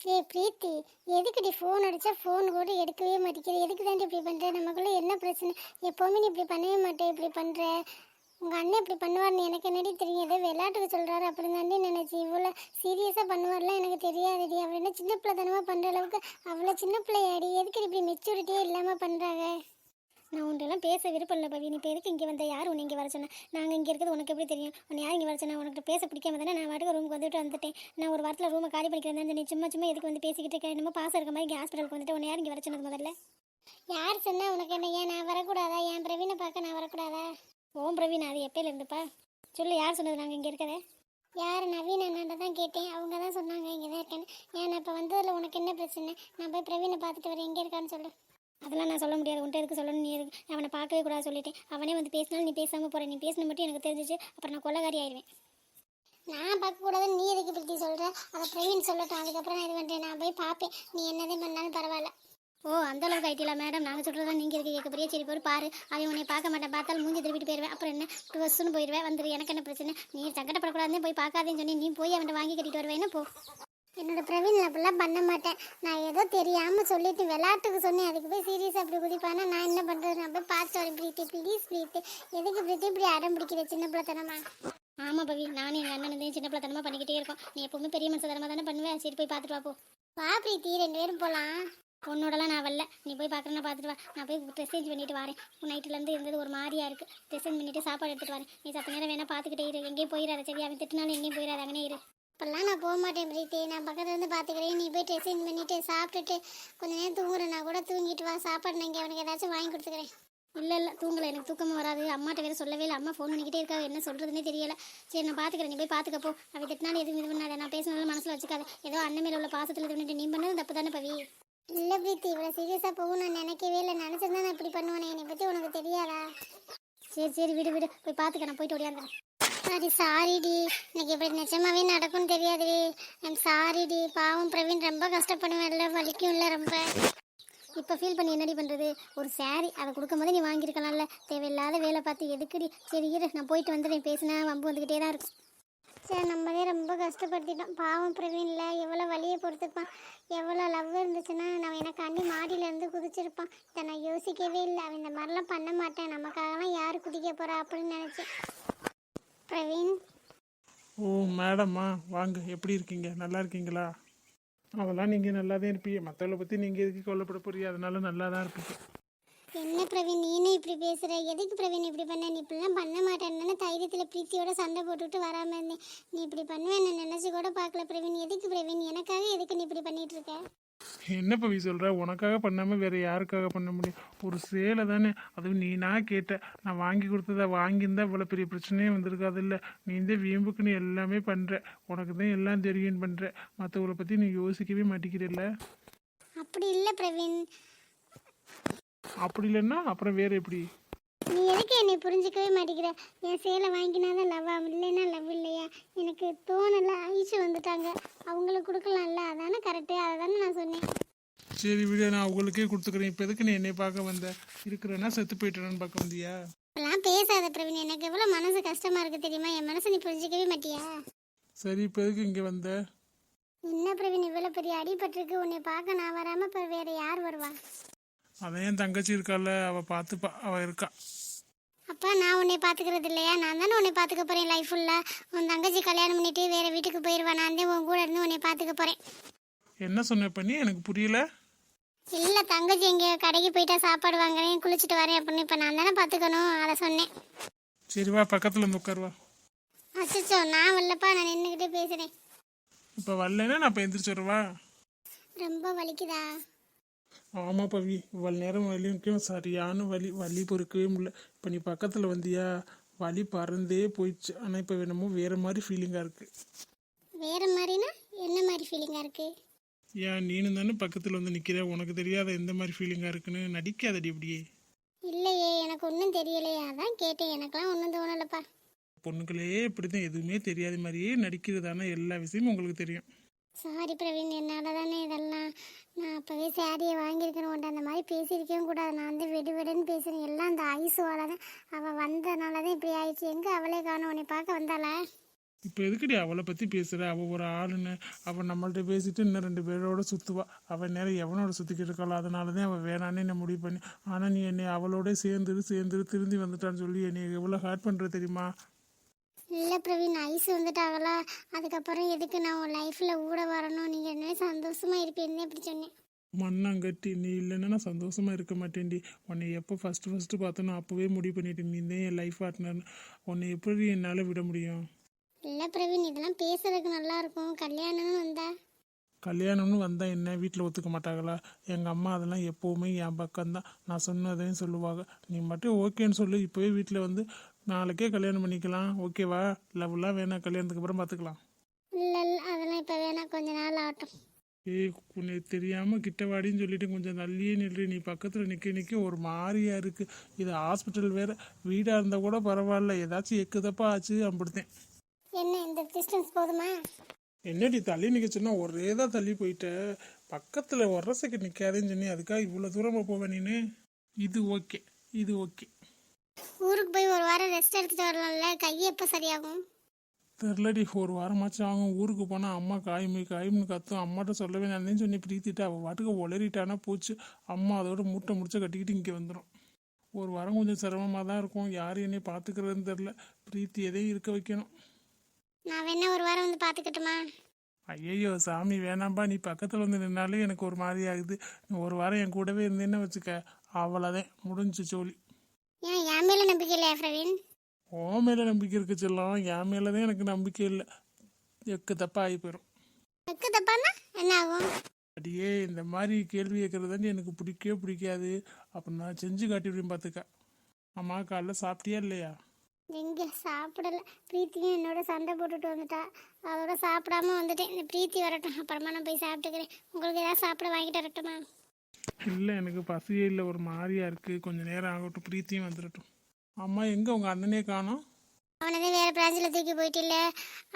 ஏய் பிரீத்தி எதுக்குடி ஃபோன் அடித்தா ஃபோன் கூட எடுக்கவே மாட்டேங்குது எதுக்கு தான் இப்படி பண்ணுற நமக்குள்ளே என்ன பிரச்சனை? எப்போவுமே நீ இப்படி பண்ணவே மாட்டேன் இப்படி பண்ணுற உங்கள் அண்ணன் இப்படி பண்ணுவார்னு எனக்கு என்னடி தெரியும்? ஏதோ விளையாட்டுக்கு சொல்கிறாரு அப்படின்னு தாண்டி நினச்சி. இவ்வளோ சீரியஸாக பண்ணுவார்லாம் எனக்கு தெரியாதுடி. அவர் என்ன சின்ன பிள்ளைத்தனமாக பண்ணுற அளவுக்கு அவ்வளோ சின்ன பிள்ளையாடி. எதுக்கு இப்படி மெச்சூரிட்டியே இல்லாமல் பண்ணுறாங்க நான் உன்ட்டெல்லாம் பேச விருப்பம் இல்லை பவி. நீ இப்போ எதுக்கு இங்கே வந்த? யார் உன்னை இங்கே வர சொன்னா? நாங்கள் இங்கே இருக்கிறது உனக்கு எப்படி தெரியும்? உன்னை யார் இங்கே வர சொன்னா? உனக்கு பேச பிடிக்காம தானே நான் வாட்டுக்கு ரூமுக்கு வந்துட்டு வந்துட்டேன். நான் ஒரு வாரத்தில் ரூமை காலி பண்ணிக்கிறேன் நீ சும்மா சும்மா எதுக்கு வந்து பேசிக்கிட்டு இருக்க? என்னமோ பாசம் இருக்க மாதிரி இங்கே ஹாஸ்பிட்டலுக்கு வந்துட்டு உன்னை யார் இங்கே வர சொன்னது முதல்ல? யார் சொன்னா உனக்கு என்ன? ஏன் நான் வரக்கூடாதா? என் பிரவீனை பார்க்க நான் வரக்கூடாதா? ஓம் பிரவீன் அது எப்பயில இருந்துப்பா? சொல்லு யார் சொன்னது நாங்கள் இங்கே இருக்கதே யார்? நவீன் அண்ணாண்ட தான் கேட்டேன். அவங்க தான் சொன்னாங்க இங்கே தான் இருக்கேன்னு. ஏன் நான் இப்போ வந்ததில் உனக்கு என்ன பிரச்சனை? நான் போய் பிரவீனை பார்த்துட்டு வரேன். எங்கே இருக்கான்னு சொல்லு. அதெல்லாம் நான் சொல்ல முடியாது. உன்ட்ட எதுக்கு சொல்லணும்? நீ எதுக்கு? அவனை பார்க்கவே கூடாது சொல்லிட்டேன். அவனே வந்து பேசினாலும் நீ பேசாமல் போற. நீ பேசின மட்டும் எனக்கு தெரிஞ்சிச்சு. அப்புறம் நான் கொள்ளக்காரி ஆயிடுவேன். நான் பார்க்கக்கூடாதுன்னு நீ எதுக்கு பற்றி சொல்கிற அதை பிரவீன் சொல்லட்டும். அதுக்கப்புறம் நான் இது பண்ணுறேன் நான் போய் பார்ப்பேன். நீ என்னதே பண்ணாலும் பரவாயில்ல. ஓ அந்த அளவுக்கு ஐட்டில மேடம் நாங்கள் சொல்கிறதா நீங்கள் இருக்க கேட்க சரி போய் பாரு. அவன் உன்னை பார்க்க மாட்டேன். பார்த்தாலும் மூஞ்சி திருப்பிட்டு போயிடுவேன் அப்புறம் என்ன? டுவஸ்ன்னு போயிடுவேன் வந்துரு. எனக்கு என்ன பிரச்சனை? நீ சங்கடப்படக்கூடாதுன்னு போய் பார்க்காதேன்னு சொல்லி நீ போய் அவன்கிட்ட வாங்கி கட்டிட்டு வருவேன்னு போ? என்னோட பிரவீன் அப்படிலாம் பண்ண மாட்டேன். நான் ஏதோ தெரியாம சொல்லிட்டு விளையாட்டுக்கு சொன்னேன். அதுக்கு போய் சீரியஸாக அப்படி குதிப்பானா? நான் என்ன பண்றது? நான் போய் பார்த்து வரேன் பிரீத்தி. ப்ளீஸ் பிரீத்தி. எதுக்கு பிரீத்தி இப்படி அடம் பிடிக்கிற சின்ன பிள்ளைத்தனமா? ஆமா பவி. நானும் எங்க அண்ணன் சின்ன பிள்ளைத்தனமா பண்ணிக்கிட்டே இருக்கோம். நீ எப்பவுமே பெரிய மனசு தானே பண்ணுவேன் சரி போய் பார்த்துட்டு வா போ. வா பிரீத்தி. ரெண்டு பேரும் போலாம். உன்னோடலாம் நான் வரல. நீ போய் பார்க்குறேன்னா பார்த்துட்டு வா. நான் போய் ட்ரெஸ் சேஞ்ச் பண்ணிட்டு வரேன். நைட்டுலேருந்து இருந்தது ஒரு மாதிரியா இருக்கு. ட்ரெஸ் சேஞ்ச் பண்ணிட்டு சாப்பாடு எடுத்துட்டு வரேன். நீ சத்த நேரம் வேணா பார்த்துக்கிட்டே இரு. எங்கேயும் போயிடாத சரி அவன் திட்டினாலும் எங்கேயும் போயிடாத அங்கனே இரு. இப்போல்லாம் நான் போக மாட்டேன் பிரீத்தி. நான் பக்கத்துல இருந்து பார்த்துக்கிறேன் நீ போய் ட்ரெஸ் சேஞ்ச் பண்ணிட்டு சாப்பிட்டுட்டு கொஞ்ச நேரம் தூங்குறேன் நான் கூட தூங்கிட்டு வா. சாப்பாடு நான் இங்கே அவனுக்கு ஏதாச்சும் வாங்கி கொடுத்துக்கிறேன். இல்லை இல்லை தூங்கலை. எனக்கு தூக்கமாக வராது. அம்மாட்ட வேற சொல்லவே இல்லை. அம்மா ஃபோன் பண்ணிக்கிட்டே இருக்கா என்ன சொல்கிறதுனே தெரியல. சரி நான் பார்த்துக்கிறேன் நீ போய் பார்த்துக்கப்போ போ. திட்டினாலும் எதுவும் இது பண்ணாத. நான் பேசினாலும் மனசில் வச்சுக்காத. ஏதோ அண்ணன் மேல உள்ள பாசத்தில் இது நீ பண்ணது தப்பு தானே பவி? இல்லை பிரீத்தி இவ்வளோ சீரியஸாக போகும் நான் நினைக்கவே இல்லை. நினச்சிருந்தா நான் இப்படி பண்ணுவேனே. என்னை பற்றி உனக்கு தெரியாதா? சரி சரி விடு விடு. போய் பார்த்துக்க நான் போயிட்டு ஓடியாந்துறேன். சாரி சாரிடி. எனக்கு இப்படி நிஜமாவே நடக்கும்னு தெரியாதுடி. ஐம் சாரிடி பாவம் பிரவீன் ரொம்ப கஷ்டப்படுவேன்ல. வலிக்கும்ல ரொம்ப. இப்போ ஃபீல் பண்ணி என்னடி பண்ணுறது ஒரு சாரி அதை கொடுக்கும்போது நீ வாங்கியிருக்கலாம்ல. தேவையில்லாத வேலை பார்த்து எதுக்குடி? சரி இரு. நான் போயிட்டு வந்துடுறேன். பேசினா வம்பு வந்துக்கிட்டே தான் இருக்கும். சரி நம்மளே ரொம்ப கஷ்டப்படுத்திட்டோம். பாவம் பிரவீனில் எவ்வளோ வலியை பொறுத்துப்பான் எவ்வளோ லவ் இருந்துச்சுன்னா நான் எனக்காண்டி மாடியிலேருந்து குதிச்சிருப்பான். இதை நான் யோசிக்கவே இல்லை. அவன் இந்த மாதிரிலாம் பண்ண மாட்டேன். நமக்காகலாம் யார் குதிக்க போகிறா அப்படின்னு நினச்சேன் பிரவீன்? ஓ மேடம்மா வாங்க. எப்படி இருக்கீங்க? நல்லா இருக்கீங்களா? அதெல்லாம் நீங்கள் நல்லா தான் இருப்பீங்க. மற்றவளை பற்றி நீங்கள் எதுக்கு கொல்லப்பட போறீங்க? அதனால நல்லா தான் இருப்பீங்க. என்ன பிரவீன் நீனே இப்படி பேசுற? எதுக்கு பிரவீன் இப்படி பண்ண? நீ இப்படிலாம் பண்ண மாட்டேன்னு தைரியத்தில் பிரீத்தியோட சண்டை போட்டுட்டு வராம இருந்தேன் நீ இப்படி பண்ணுவேன்னு நினைச்சு கூட பார்க்கல பிரவீன். எதுக்கு பிரவீன்? எனக்காக எதுக்கு நீ இப்படி பண்ணிட்டு இருக்க என்ன பவி சொல்கிற உனக்காக பண்ணாமல் வேற யாருக்காக பண்ண முடியும்? ஒரு சேலை தானே. அதுவும் நீ நான் கேட்ட. நான் வாங்கி கொடுத்ததை வாங்கியிருந்தா இவ்வளோ பெரிய பிரச்சனையே வந்திருக்காது இல்லை. நீ இந்த வீம்புக்கு நீ எல்லாமே பண்ணுற உனக்கு தான் எல்லாம் தெரியும் பண்ணுற மற்றவங்களை பற்றி நீ யோசிக்கவே மாட்டேங்கிறல்ல. அப்படி இல்லை பிரவீன். அப்படி இல்லைன்னா அப்புறம் வேற எப்படி? நீ எதுக்கு என்னை புரிஞ்சுக்கவே மாட்டேங்கிற? என் சேலை வாங்கினாதான் லவ்வா இல்லைன்னா லவ் இல்லையா? எனக்கு தோணல ஐஷு வந்துட்டாங்க. அவங்களுக்கு கொடுக்கலாம்ல? அதானே கரெக்டு அதை தானே நான் சொன்னேன். சரி விட நான் அவங்களுக்கே கொடுத்துக்கிறேன். இப்போ எதுக்கு நீ என்னை பார்க்க வந்த? இருக்கிறேன்னா செத்து போயிட்டேன்னு பார்க்க வந்தியா? இப்பெல்லாம் பேசாத பிரவீன். எனக்கு எவ்வளோ மனசு கஷ்டமா இருக்கு தெரியுமா? என் மனசை நீ புரிஞ்சிக்கவே மாட்டியா? சரி இப்போ எதுக்கு இங்கே வந்த? என்ன பிரவீன்? இவ்வளோ பெரிய அடிபட்டிருக்கு. உன்னை பார்க்க நான் வராம இப்போ வேற யார் வருவா? அதான் என் தங்கச்சி இருக்கால அவள் பார்த்துப்பா. அவள் இருக்கா. அப்பா நான் உன்னை பார்த்துக்கிறது இல்லையா? நான் தானே உன்னை பார்த்துக்க போறேன் லைஃப் ஃபுல்லாக உன் தங்கச்சி கல்யாணம் பண்ணிட்டு வேற வீட்டுக்கு போயிடுவா நான் தான் உன் கூட இருந்து உன்னை பார்த்துக்க போறேன். என்ன சொன்ன பண்ணி? எனக்கு புரியல. இல்லை தங்கச்சி எங்கே கடைக்கு போயிட்டா சாப்பாடு வாங்குறேன் குளிச்சுட்டு வரேன் அப்படின்னு இப்போ நான் தானே பார்த்துக்கணும் அதை சொன்னேன். சரி வா பக்கத்தில் வந்து உட்காருவா அச்சோ நான் வரலப்பா நான் நின்றுக்கிட்டே பேசுகிறேன் இப்போ வரலைன்னா நான் இப்போ எந்திரிச்சு வருவா? ரொம்ப வலிக்குதா? ஆமாம் பவி இவ்வளோ நேரம் வலிக்கும். சரியான வலி வலி பொறுக்கவே முடியல. இப்போ நீ பக்கத்தில் வந்தியா? வலி பறந்தே போயிடுச்சு. ஆனால் இப்போ என்னமோ வேறு மாதிரி ஃபீலிங்காக இருக்குது வேற மாதிரினா என்ன மாதிரி ஃபீலிங்காக இருக்கு? ஏன் நீனு தானே பக்கத்தில் வந்து நிற்கிற உனக்கு தெரியாத எந்த மாதிரி ஃபீலிங்காக இருக்குன்னு நடிக்காதடி இப்படியே. இல்லையே எனக்கு ஒன்றும் தெரியலையே. அதான் கேட்டேன். எனக்கெல்லாம் ஒன்றும் தோணலப்பா. பொண்ணுங்களே இப்படி தான் எதுவுமே தெரியாத மாதிரியே நடிக்கிறதான எல்லா விஷயமும் உங்களுக்கு தெரியும். சாரி பிரவீன் என்னால் தானே இதெல்லாம். நான் அப்போவே சேரீயை வாங்கியிருக்கிறேன் உண்டு அந்த மாதிரி பேசியிருக்கவும் கூடாது. நான் வந்து வெடு வெடுன்னு பேசுகிறேன் எல்லாம் அந்த ஐசுவால தான். அவள் வந்தனால தான் இப்படி ஆயிடுச்சு. எங்கே அவளே காணும்? உன்னை பார்க்க வந்தாளா? இப்போ எதுக்குடி அவளை பற்றி பேசுகிற அவள் ஒரு ஆளுன்னு. அவள் நம்மள்ட்ட பேசிட்டு இன்னும் ரெண்டு பேரோட சுற்றுவா அவள் நேரம் எவனோட சுற்றிக்கிட்டு இருக்காளோ? அதனால தான் அவள் வேணான்னு என்னை முடிவு பண்ணி. ஆனால் நீ என்னை அவளோட சேர்ந்துரு சேர்ந்துரு திருந்தி வந்துட்டான்னு சொல்லி என்னை எவ்வளோ ஹார்ட் பண்ணுற தெரியுமா? இல்லை பிரவீன் ஐஸ் வந்துட்டாங்களா? அதுக்கப்புறம் எதுக்கு நான் உன் லைஃப்பில் ஊட வரணும்? நீங்கள் என்ன சந்தோஷமாக இருப்பீங்கன்னு இப்படி சொன்னேன். மண்ணாங்கட்டி நீ இல்லைன்னா நான் சந்தோஷமா இருக்க மாட்டேன்டி. உன்னை எப்போ ஃபஸ்ட்டு ஃபஸ்ட்டு பார்த்தனோ அப்போவே முடிவு பண்ணிட்டேன். நீ தான் என் லைஃப் பார்ட்னர் உன்னை எப்படி என்னால் விட முடியும்? இல்லை பிரவீன் இதெல்லாம் பேசுறதுக்கு நல்லா இருக்கும். கல்யாணம்னு வந்தா? கல்யாணம்னு வந்தால் என்ன? வீட்டில் ஒத்துக்க மாட்டாங்களா? எங்கள் அம்மா அதெல்லாம் எப்போவுமே என் பக்கம்தான். நான் சொன்னதையும் சொல்லுவாங்க. நீ மட்டும் ஓகேன்னு சொல்லு. இப்போவே வீட்டில் வந்து நாளைக்கே கல்யாணம் பண்ணிக்கலாம். ஓகேவா? லவ்லாம் வேணாம். கல்யாணத்துக்கு அப்புறம் பார்த்துக்கலாம் இல்லை இல்லை அதெல்லாம் இப்போ வேணாம். கொஞ்ச நாள் ஆகட்டும். ஏய் உன்னை தெரியாமல் கிட்ட வாடின்னு சொல்லிட்டு கொஞ்சம் தள்ளியே நில்லு. நீ பக்கத்தில் நிற்க நிற்க ஒரு மாதிரியா இருக்குது இது ஹாஸ்பிட்டல் வேறு. வீடாக இருந்தால் கூட பரவாயில்ல. ஏதாச்சும் எக்குதப்பா ஆச்சு. அப்படித்தேன் என்ன இந்த டிஸ்டன்ஸ் போதுமா? என்னடி தள்ளி நிற்க ஒரே தான் தள்ளி போயிட்ட. பக்கத்தில் உரசைக்கு நிற்காதேன்னு சொன்னி அதுக்காக இவ்வளோ தூரமாக போவேன் நீனு? இது ஓகே. இது ஓகே. ஊருக்கு போய் ஒரு வாரம் ரெஸ்ட் எடுத்துட்டு வரலாம்ல? கை எப்போ சரியாகும்? தெரிலடி ஒரு வாரமாச்சும் ஆகும். ஊருக்கு போனால் அம்மா காயுமே காயும்னு கத்தும். அம்மாட்ட சொல்லவே நான் சொல்லி பிரீத்திட்டு. அவள் வாட்டுக்கு உளறிட்டானா போச்சு. அம்மா அதோட மூட்டை முடிச்ச கட்டிக்கிட்டு இங்கே வந்துடும் ஒரு வாரம் கொஞ்சம் சிரமமாக தான் இருக்கும். யார் என்னை பார்த்துக்கிறதுன்னு தெரில பிரீத்தி எதையும் இருக்க வைக்கணும். நான் வேணா ஒரு வாரம் வந்து பார்த்துக்கட்டுமா? ஐயையோ சாமி வேணாம்பா. நீ பக்கத்தில் வந்து நின்னாலே எனக்கு ஒரு மாதிரி ஆகுது. ஒரு வாரம் என் கூடவே இருந்தேன்னு வச்சுக்க. அவ்வளோதான் முடிஞ்சு சோழி ஏன் என் மேலே நம்பிக்கை இல்லையா பிரவீன்? ஓ மேலே நம்பிக்கை இருக்கு செல்லம். என் மேலே தான் எனக்கு நம்பிக்கை இல்லை. எக்கு தப்பா ஆகி போயிடும் வெக்கு தப்பானா என்ன ஆகும்? அடியே இந்த மாதிரி கேள்வி கேட்குறது எனக்கு பிடிக்கவே பிடிக்காது. அப்போ நான் செஞ்சு காட்டிவிடுவேன் பார்த்துக்க அம்மா காலைல சாப்பிட்டியா இல்லையா? எங்க சாப்பிடல. பிரீத்தியும் என்னோட சண்டை போட்டுட்டு வந்துட்டா. அதோட சாப்பிடாம வந்துட்டேன். இந்த பிரீத்தி வரட்டும். அப்புறமா நான் போய் சாப்பிட்டுக்கிறேன். உங்களுக்கு ஏதாவது சாப்பிட வாங்கிட்டு வரட்டுமா? இல்லை எனக்கு பசியே இல்லை. ஒரு மாதிரியா இருக்குது கொஞ்சம் நேரம் ஆகட்டும். பிரீத்தியும் வந்துடட்டும் அம்மா எங்கே உங்கள் அண்ணனே காணோம்? அவனை தான் வேறு பிரான்ச்சில் தூக்கி போயிட்டு இல்லை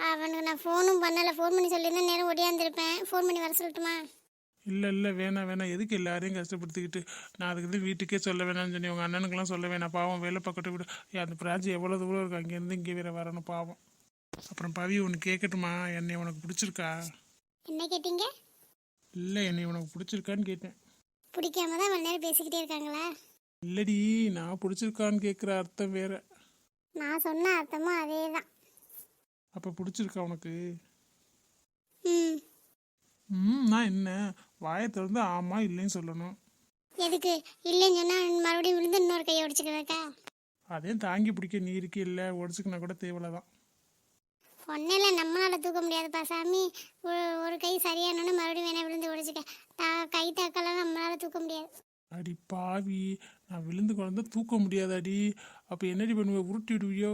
அவனுக்கு நான் ஃபோனும் பண்ணலை. ஃபோன் பண்ணி சொல்லியிருந்தேன் நேரம் ஒடியாந்துருப்பேன் ஃபோன் பண்ணி வர சொல்லட்டுமா? இல்லை இல்லை. வேணாம் வேணாம். எதுக்கு எல்லாரையும் கஷ்டப்படுத்திக்கிட்டு? நான் அதுக்கு வந்து வீட்டுக்கே சொல்ல வேணாம்னு சொன்னி உங்கள் அண்ணனுக்கெல்லாம் சொல்ல வேணாம். பாவம் வேலை பக்கத்து விடு. அந்த பிரான்ச் எவ்வளோ தூரம் இருக்கு? அங்கேருந்து இங்கே வேற வரணும் பாவம். அப்புறம் பவி உனக்கு கேட்கட்டுமா? என்னை உனக்கு பிடிச்சிருக்கா? என்ன கேட்டீங்க? இல்லை என்னை உனக்கு பிடிச்சிருக்கான்னு கேட்டேன். பிடிக்காம தான் இவ்வளோ நேரம் பேசிக்கிட்டே இருக்காங்களா? இல்லடி நான் பிடிச்சிருக்கான்னு கேட்குற அர்த்தம் வேற. நான் சொன்ன அர்த்தமும் அதே தான் அப்போ பிடிச்சிருக்கா உனக்கு? ம். ம் நான் என்ன? வாயை திறந்து ஆமாம் இல்லைன்னு சொல்லணும். எதுக்கு? இல்லைன்னு சொன்னால் மறுபடியும் விழுந்து இன்னொரு கையை உடச்சிக்கிறதுக்கா அதையும் தாங்கி பிடிக்க நீ இருக்கே இல்லை உடச்சிக்கினா கூட தேவையில்ல தான் ஒன்னில் நம்மளால தூக்க முடியாதுப்பா சாமி. ஒரு- கை சரியானோன்னு மறுபடியும் வேணா விழுந்து உடச்சிக்க தா கை தாக்கெல்லாம் நம்மளால தூக்க முடியாது. அடி பாவி நான் விழுந்து குழந்த தூக்க முடியாதாடி. அப்போ என்னடி பண்ணுவ உருட்டி விடுவியோ?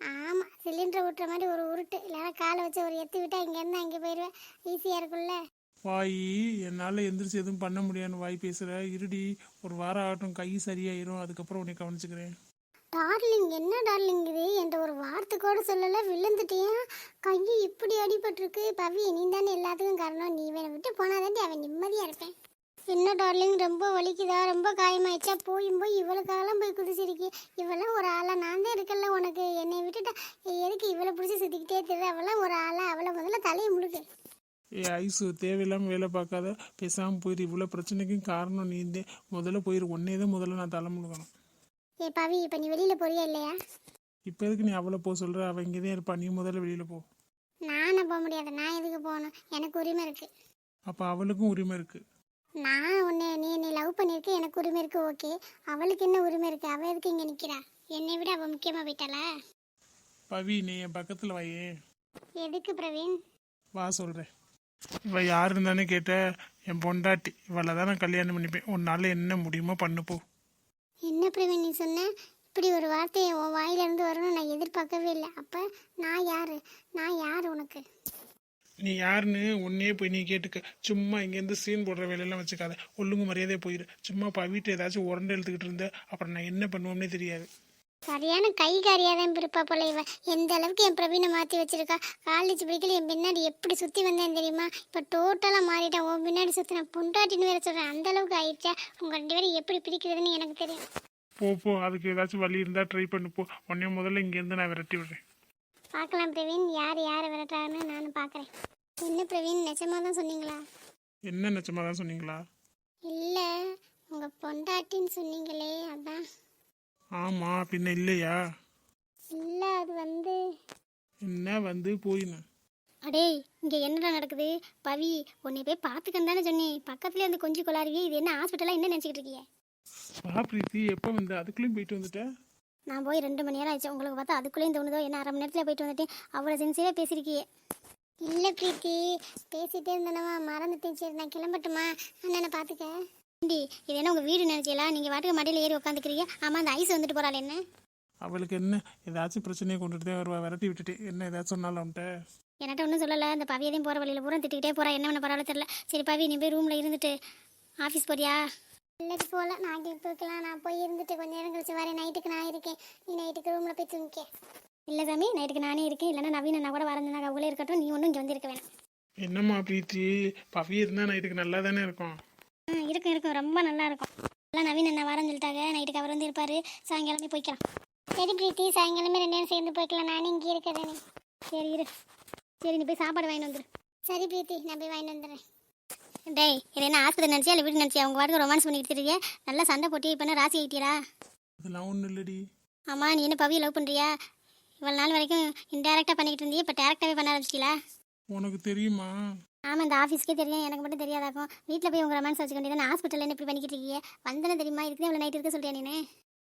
ஆமாம் சிலிண்டர் விட்டுற மாதிரி ஒரு உருட்டு இல்லைன்னா காலை வச்சு ஒரு எத்து விட்டா இங்கேருந்து அங்கே போயிடுவேன் ஈஸியாக இருக்கும்ல. வாய் என்னால் எந்திரிச்சு எதுவும் பண்ண முடியாதுன்னு வாய் பேசுகிற இருடி ஒரு வாரம் ஆகட்டும் கை சரியாயிரும் அதுக்கப்புறம் உன்னை கவனிச்சுக்கிறேன். டார்லிங் என்ன டார்லிங் இது? என்ற ஒரு வார்த்தை கூட சொல்லலை. விழுந்துட்டியா? கையை இப்படி அடிபட்டிருக்கு. பவி நீ தானே எல்லாத்துக்கும் காரணம். நீ வேணை விட்டு போனாதாண்டி அவன் நிம்மதியாக இருப்பேன். என்ன டார்லிங்? ரொம்ப வலிக்குதா? ரொம்ப காயமாயிடுச்சா? போயும் போய் இவளுக்காகலாம் போய் குதிச்சிருக்கு. இவெல்லாம் ஒரு ஆளாக நான் தான் இருக்கல உனக்கு. என்னை விட்டுட்டா? எதுக்கு இவளை பிடிச்சி சுற்றிக்கிட்டே தெரியல அவெல்லாம் ஒரு ஆளாக அவளை முதல்ல தலையை முழுக்கு ஏ ஐசு தேவையில்லாமல் வேலை பார்க்காத. பேசாமல் போயிரு. இவ்வளோ பிரச்சனைக்கும் காரணம் நீ முதல்ல போயிரு. ஒன்னே தான் முதல்ல நான் தலை ஏ பவி இப்போ நீ வெளியில் போறியா இல்லையா? இப்போ எதுக்கு நீ அவளை போக சொல்கிற அவள் இங்கே தான் இருப்பா. நீ முதல்ல வெளியில் போ. நானும் போக முடியாது. நான் எதுக்கு போகணும்? எனக்கு உரிமை இருக்குது அப்போ அவளுக்கும் உரிமை இருக்குது நான் உன்னை நீ என்னை லவ் பண்ணியிருக்க. எனக்கு உரிமை இருக்கு ஓகே அவளுக்கு என்ன உரிமை இருக்கு? அவள் எதுக்கு இங்கே நிற்கிறா என்னை விட அவள் முக்கியமாக போயிட்டாளா? பவி நீ என் பக்கத்தில் வாயே. எதுக்கு பிரவீன்? வா சொல்கிறேன் இவ யாருன்னு தானே கேட்ட? என் பொண்டாட்டி. இவளை தான் நான் கல்யாணம் பண்ணிப்பேன். உன்னால என்ன முடியுமோ பண்ணு போ. என்ன பிரவீன் நீ சொன்ன? இப்படி ஒரு வார்த்தையை உன் வாயிலிருந்து வரணும்னு நான் எதிர்பார்க்கவே இல்லை. அப்போ நான் யாரு? நான் யார் உனக்கு? நீ யாருன்னு உன்னே போய் நீ கேட்டுக்க. சும்மா இங்கேருந்து சீன் போடுற வேலையெல்லாம் வச்சுக்காத. ஒழுங்கு மரியாதையாக போயிடு சும்மா பவிட்டு ஏதாச்சும் உரண்டு எழுத்துக்கிட்டு இருந்த. அப்புறம் நான் என்ன பண்ணுவோம்னே தெரியாது. சரியான கைகாரியாக தான் இருப்பா போல இவ. எந்த அளவுக்கு என் பிரவீனை மாற்றி வச்சிருக்கா? காலேஜ் படிக்கல என் பின்னாடி எப்படி சுற்றி வந்தேன் தெரியுமா? இப்போ டோட்டலாக மாறிட்டேன் உன் பின்னாடி சுற்றி நான் பொண்டாட்டின்னு வேற சொல்கிறேன் அந்த அளவுக்கு ஆயிடுச்சா? உங்கள் ரெண்டு பேரும் எப்படி பிடிக்கிறதுன்னு எனக்கு தெரியும். போ போ. அதுக்கு ஏதாச்சும் வழி இருந்தால் ட்ரை பண்ணு. போ. உடனே முதல்ல இங்கேருந்து நான் விரட்டி விடுறேன். பார்க்கலாம் பிரவீன். யார் யாரை விரட்டுறாங்கன்னு நானும் பார்க்குறேன். என்ன பிரவீன்? நிஜமாக தான் சொன்னீங்களா? என்ன நிச்சயமாக தான் சொன்னீங்களா? இல்லை. உங்கள் பொண்டாட்டின்னு சொன்னீங்களே அதான். ஆமாம் பின்ன இல்லையா? இல்லை அது வந்து என்ன வந்து போயினேன் அடே இங்கே என்னடா நடக்குது? பவி உன்னை போய் பார்த்துக்கன்னு தானே சொன்னேன். பக்கத்துலேயே வந்து கொஞ்சம் கொள்ளாருவி இது என்ன ஹாஸ்பிட்டலாக என்ன நினச்சிக்கிட்டு இருக்கீங்க வா பிரீத்தி எப்போ வந்து? அதுக்குள்ளேயும் போயிட்டு வந்துட்டேன் நான் போய் ரெண்டு மணி நேரம் ஆச்சு உங்களுக்கு பார்த்தா அதுக்குள்ளேயும் தோணுதோ என்ன அரை மணி நேரத்தில் போயிட்டு வந்துட்டேன். அவ்வளோ சின்சியராக பேசியிருக்கியே இல்லை பிரீத்தி. பேசிட்டே இருந்தனவா? மறந்துட்டேன். சரி நான் கிளம்பட்டுமா? அண்ணனை பார்த்துக்க ஏண்டி இது என்ன உங்கள் வீடு நினச்சிங்களா? நீங்கள் வாட்டுக்கு மடியில் ஏறி உட்காந்துக்கிறீங்க ஆமாம் அந்த ஐஸ் வந்துட்டு போகிறாள் என்ன? அவளுக்கு என்ன? ஏதாச்சும் பிரச்சனையை கொண்டுட்டு தான் வருவா. விரட்டி விட்டுட்டு. என்ன ஏதாச்சும் சொன்னாலும் அவன்கிட்ட? என்கிட்ட ஒன்றும் சொல்லலை. அந்த பவியதையும் போகிற வழியில் பூரா திட்டிக்கிட்டே போகிறா என்ன பண்ண பரவாயில்ல தெரியல. சரி பவி நீ போய் ரூமில் இருந்துட்டு ஆஃபீஸ் போறியா? இல்லடி போகல நான் இப்போ இருக்கலாம் நான் போய் இருந்துட்டு கொஞ்ச நேரம் கழிச்சு வரேன். நைட்டுக்கு நான் இருக்கேன். நீ நைட்டுக்கு ரூமில் போய் தூங்கிக்க. இல்லை சாமி. நைட்டுக்கு நானே இருக்கேன். இல்லைன்னா நவீன நான் கூட வரேன் அவங்களே இருக்கட்டும். நீ ஒன்றும் இங்கே வந்திருக்க வேணாம். என்னம்மா பிரீத்தி? பவி இருந்தால் நைட்டுக்கு நல்லா தானே இருக்கும். ஆ இருக்கும் இருக்கும். ரொம்ப நல்லா இருக்கும் எல்லாம் நவீன் என்ன வரேன்னு சொல்லிட்டாங்க. நைட்டுக்கு அவர் வந்து இருப்பாரு. சாயங்காலமே போய்க்கலாம். சரி பிரீத்தி. சாயங்காலமே ரெண்டு நேரம் சேர்ந்து போய்க்கலாம். நானும் இங்கே இருக்கிறேனே. சரி இரு. சரி நீ போய் சாப்பாடு வாங்கிட்டு வந்துடு சரி பிரீத்தி. நான் போய் வாங்கிட்டு வந்துடுறேன். டேய் இது என்ன ஆஸ்பத்திரி நினச்சியா? இல்லை வீடு நினச்சியா? உங்கள் வாட்டுக்கு ரொமான்ஸ் பண்ணிக்கிட்டு இருக்கீங்க. நல்லா சண்டை போட்டு இப்போ என்ன ராசி ஆகிட்டீரா அதெல்லாம் ஒன்றும் இல்லடி. ஆமாம் நீ என்ன பவியை லவ் பண்ணுறியா இவ்வளோ நாள் வரைக்கும் இன்டெரக்டாக பண்ணிக்கிட்டு இருந்தியே இப்போ டேரெக்டாகவே பண்ண ஆரம்பிச்சிட்டீங்களா உனக்கு தெரியுமா? ஆமாம் இந்த ஆஃபீஸ்க்கே தெரியும். எனக்கு மட்டும் தெரியாதாக்கும். வீட்டில் போய் உங்கள் ரொமான்ஸ் வச்சுக்க வேண்டியது ஹாஸ்பிட்டலில் என்ன இப்படி பண்ணிக்கிட்டு இருக்கீங்க? வந்தன தெரியுமா? இதுக்கு இவ்வளோ நைட் இருக்க சொல்றியா நீ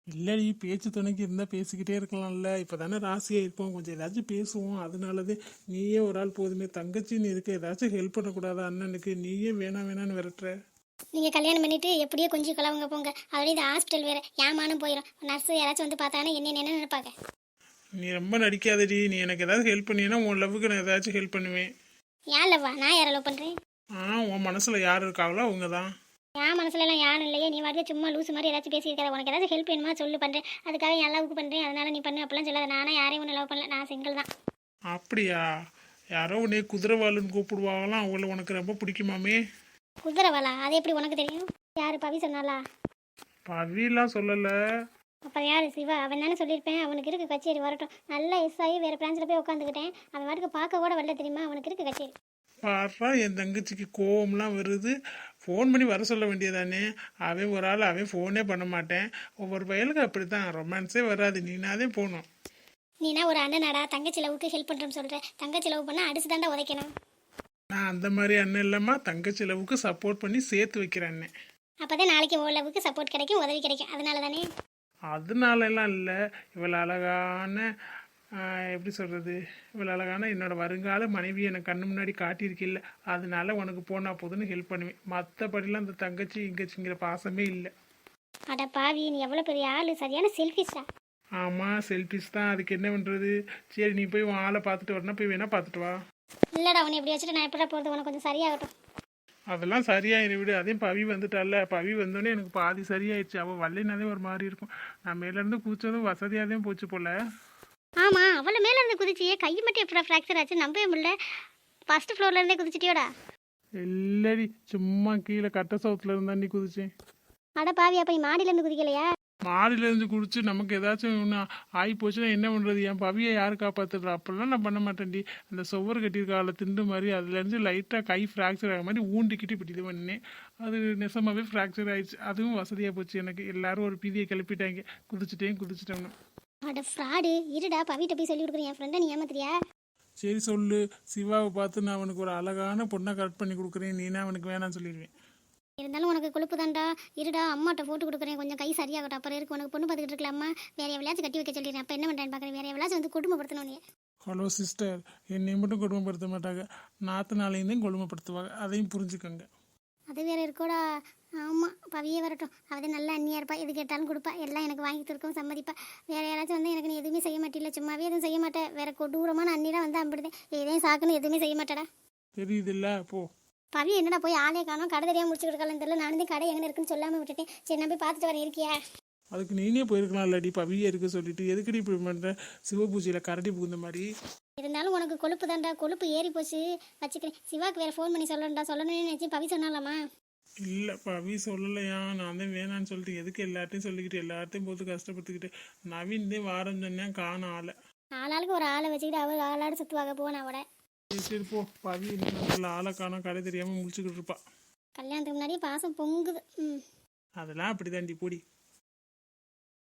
இல்லடி பேச்சு துணைக்கு இருந்தால் பேசிக்கிட்டே இருக்கலாம்ல. இப்போ தானே ராசியாக இருப்போம். கொஞ்சம் ஏதாச்சும் பேசுவோம். அதனாலதே நீயே ஒரு ஆள் போதுமே. தங்கச்சின்னு இருக்க ஏதாச்சும் ஹெல்ப் பண்ணக்கூடாதா அண்ணனுக்கு? நீயே வேணாம் வேணான்னு விரட்டுற. நீங்கள் கல்யாணம் பண்ணிட்டு எப்படியோ கொஞ்சம் கலவங்க போங்க. அதோட இந்த ஹாஸ்பிட்டல் வேறு. ஏமானும் போயிடும் நர்ஸ் யாராச்சும் வந்து பார்த்தாங்கன்னா என்ன என்ன நினைப்பாங்க. நீ ரொம்ப நடிக்காதடி. நீ எனக்கு ஏதாவது ஹெல்ப் பண்ணினா உன் லவ்வுக்கு நான் ஏதாச்சும் ஹெல்ப் பண்ணுவேன். ஏன் இல்லைவா நான் யாரை லவ் பண்ணுறேன் ஆ உன் மனசில் யார் இருக்காங்களோ அவங்க தான் என் மனசுல எல்லாம் யாரும் இல்லையே. நீ வாட்டுக்கு சும்மா லூசு மாதிரி ஏதாச்சும் பேசியிருக்காத. உனக்கு ஏதாச்சும் ஹெல்ப் வேணுமா? சொல்லு பண்ணுறேன் அதுக்காக என் லவ்க்கு பண்ணுறேன் அதனால நீ பண்ணு. அப்படிலாம் சொல்லாத. நானே யாரையும் ஒன்றும் லவ் பண்ணல. நான் சிங்கிள் தான். அப்படியா? யாரோ உன்னை குதிரைவாளுன்னு கூப்பிடுவாங்களாம் அவங்கள உனக்கு ரொம்ப பிடிக்குமாமே? குதிரவாளா அது எப்படி உனக்கு தெரியும்? யார் பவி சொன்னாலா பவிலாம் சொல்லலை. அப்புறம் யார் சிவா? அவன் தானே சொல்லியிருப்பேன். அவனுக்கு இருக்கு கச்சேரி வரட்டும். நல்லா எஸ் ஆகி வேறு பிரான்ச்சில் போய் உட்காந்துக்கிட்டேன். அவன் வாட்டுக்கு பார்க்க கூட வரல தெரியுமா? அவனுக்கு இருக்கு கச்சேரி. பாடுறா என் தங்கச்சிக்கு கோவம்லாம் வருது. ஃபோன் பண்ணி வர சொல்ல வேண்டியதானே? அவன் ஒரு ஆள் அவன் ஃபோனே பண்ண மாட்டேன். ஒவ்வொரு பயலுக்கு அப்படி தான் ரொமான்ஸே வராது. நீனாதே போகணும். நீனா ஒரு அண்ணனாடா. தங்கச்சி லவ்வுக்கு ஹெல்ப் பண்ணுறேன்னு சொல்கிற தங்கச்சி லவ் பண்ணால் அடிச்சு தாண்டா உதைக்கணும். நான் அந்த மாதிரி அண்ணன் இல்லைம்மா. தங்கச்சி லவுக்கு சப்போர்ட் பண்ணி சேர்த்து வைக்கிறேன் அப்போ தான் நாளைக்கு ஓ லவ்வுக்கு சப்போர்ட் கிடைக்கும் உதவி கிடைக்கும். அதனால தானே அதனாலலாம் இல்லை. இவ்வளோ அழகான எப்படி சொல்கிறது இவ்வளோ அழகான என்னோட வருங்கால மனைவி எனக்கு கண்ணு முன்னாடி காட்டியிருக்கில்ல அதனால உனக்கு போனால் போதுன்னு ஹெல்ப் பண்ணுவேன். மற்றபடிலாம் அந்த தங்கச்சி இங்கச்சிங்கிற பாசமே இல்லை. அட பாவி நீ எவ்வளோ பெரிய ஆள். சரியான செல்ஃபிஷா ஆமாம் செல்ஃபிஸ் தான். அதுக்கு என்ன பண்ணுறது சரி நீ போய் உன் ஆளை பார்த்துட்டு வரணும் போய் வேணா பார்த்துட்டு வா. இல்லைடா அவனை எப்படி வச்சுட்டு நான் எப்படா போகிறது உனக்கு கொஞ்சம் சரியாகட்டும். அதெல்லாம் சரியாயிரு விடு. அதே பவி வந்துட்டால பவி வந்தோடனே எனக்கு பாதி சரியாயிடுச்சு. அவள் வரலைனாலே ஒரு மாதிரி இருக்கும். நான் மேலேருந்து கூச்சதும் வசதியாக தான் போச்சு போல. ஆமாம் அவளை மேலே இருந்து குதிச்சியே கை மட்டும் எப்படா ஃப்ராக்சர் ஆச்சு? நம்பவே முடியல. ஃபர்ஸ்ட் ஃப்ளோர்ல இருந்தே குதிச்சிட்டியோடா? இல்லடி சும்மா கீழே கட்ட சவுத்துல இருந்தா நீ குதிச்சேன். அட பாவி அப்போ மாடியிலேருந்து குதிக்கலையா? மாடியில இருந்து குடிச்சு நமக்கு ஏதாச்சும் ஒன்று ஆகி போச்சுன்னா என்ன பண்ணுறது என் பவியை யார் காப்பாத்துறா? அப்படிலாம் நான் பண்ண மாட்டேன்டி அந்த சுவர் கட்டியிருக்கால திண்டு மாதிரி அதுலேருந்து லைட்டாக கை ஃப்ராக்சர் ஆகிற மாதிரி ஊண்டிக்கிட்டு இப்படி இது பண்ணேன் அது நெசமாவே ஃப்ராக்சர் ஆயிடுச்சு. அதுவும் வசதியாக போச்சு எனக்கு. எல்லாரும் ஒரு பீதியை கிளப்பிட்டாங்க. குதிச்சிட்டேன் குதிச்சிட்டேன்னு. அட ஃப்ராடு இருடா பவிட்ட போய் சொல்லி கொடுக்குறேன். என் ஃப்ரெண்டை நீ ஏமாத்துறியா? சரி சொல்லு. சிவாவை பார்த்து நான் அவனுக்கு ஒரு அழகான பொண்ணை கரெக்ட் பண்ணி கொடுக்குறேன். நீனா அவனுக்கு வேணாம்னு சொல்லிடுவேன். இருந்தாலும் உனக்கு கொழுப்பு தான்டா இருடா அம்மாட்ட போட்டு கொடுக்குறேன். கொஞ்சம் கை சரியாகட்டும். அப்புறம் இருக்கு. உனக்கு பொண்ணு பார்த்துக்கிட்டு இருக்கலாமா வேற எவ்வளோச்சும் கட்டி வைக்க சொல்லிடுறேன். அப்போ என்ன பண்ணுறேன்னு பார்க்குறேன் வேற எவ்வளோச்சும் வந்து குடும்பப்படுத்தணும் நீ. Hello sister. என்னை மட்டும் கொடுமைப்படுத்த மாட்டாங்க. நாற்று நாளையும் கொடுமைப்படுத்துவாங்க. அதையும் புரிஞ்சுக்கோங்க. அது வேற இருக்கோடா. ஆமாம் பவியே வரட்டும். அவதே நல்ல அண்ணியா இருப்பா. எது கேட்டாலும் கொடுப்பா. எல்லாம் எனக்கு வாங்கி கொடுக்கவும் சம்மதிப்பா. வேற யாராச்சும் வந்து எனக்கு நீ எதுவுமே செய்ய மாட்டில்ல. சும்மாவே எதுவும் செய்ய மாட்டேன் வேற கொடூரமான அண்ணிலாம் வந்து அம்பிடுதேன் எதையும் சாக்குன்னு எதுவுமே செய்ய மாட்டேடா. தெரியுதுல்ல போ. பவி என்னடா போய் ஆளே காணோம்? கடை தெரியாம முடிச்சுட்டு இருக்கலாம் தெரியல. தான் கடை எங்கே இருக்குன்னு சொல்லாம விட்டுட்டேன். சரி நான் போய் பார்த்துட்டு வரேன் இருக்கியா? அதுக்கு நீனே போயிருக்கலாம் இல்லடி பவியே இருக்க சொல்லிட்டு. எதுக்கடி இப்படி பண்ணுற சிவபூஜையில் கரடி புகுந்த மாதிரி. இருந்தாலும் உனக்கு கொழுப்பு தான்டா. கொழுப்பு ஏறி போச்சு. வச்சுக்கிறேன். சிவாக்கு வேற ஃபோன் பண்ணி சொல்லணும்டா. சொல்லணும்னு நினச்சி பவி சொன்னாலாமா? இல்லை பவி சொல்லலையா? நான் தான் வேணான்னு சொல்லிட்டு எதுக்கு எல்லார்ட்டையும் சொல்லிக்கிட்டு எல்லார்ட்டையும் போட்டு கஷ்டப்படுத்திக்கிட்டு. நவீன் தான் வாரம் சொன்னேன் காணும் ஆளை. ஆளாளுக்கு ஒரு ஆளை வச்சுக்கிட்டு அவர் ஆளாடு சுற்றுவாங்க போனா கூட. சரி சரி போ. பவி நல்ல ஆளை காணோம். கடை தெரியாமல் முடிச்சுக்கிட்டு இருப்பா. கல்யாணத்துக்கு முன்னாடியே பாசம் பொங்குது. ம். அதெல்லாம் அப்படி தாண்டி போடி.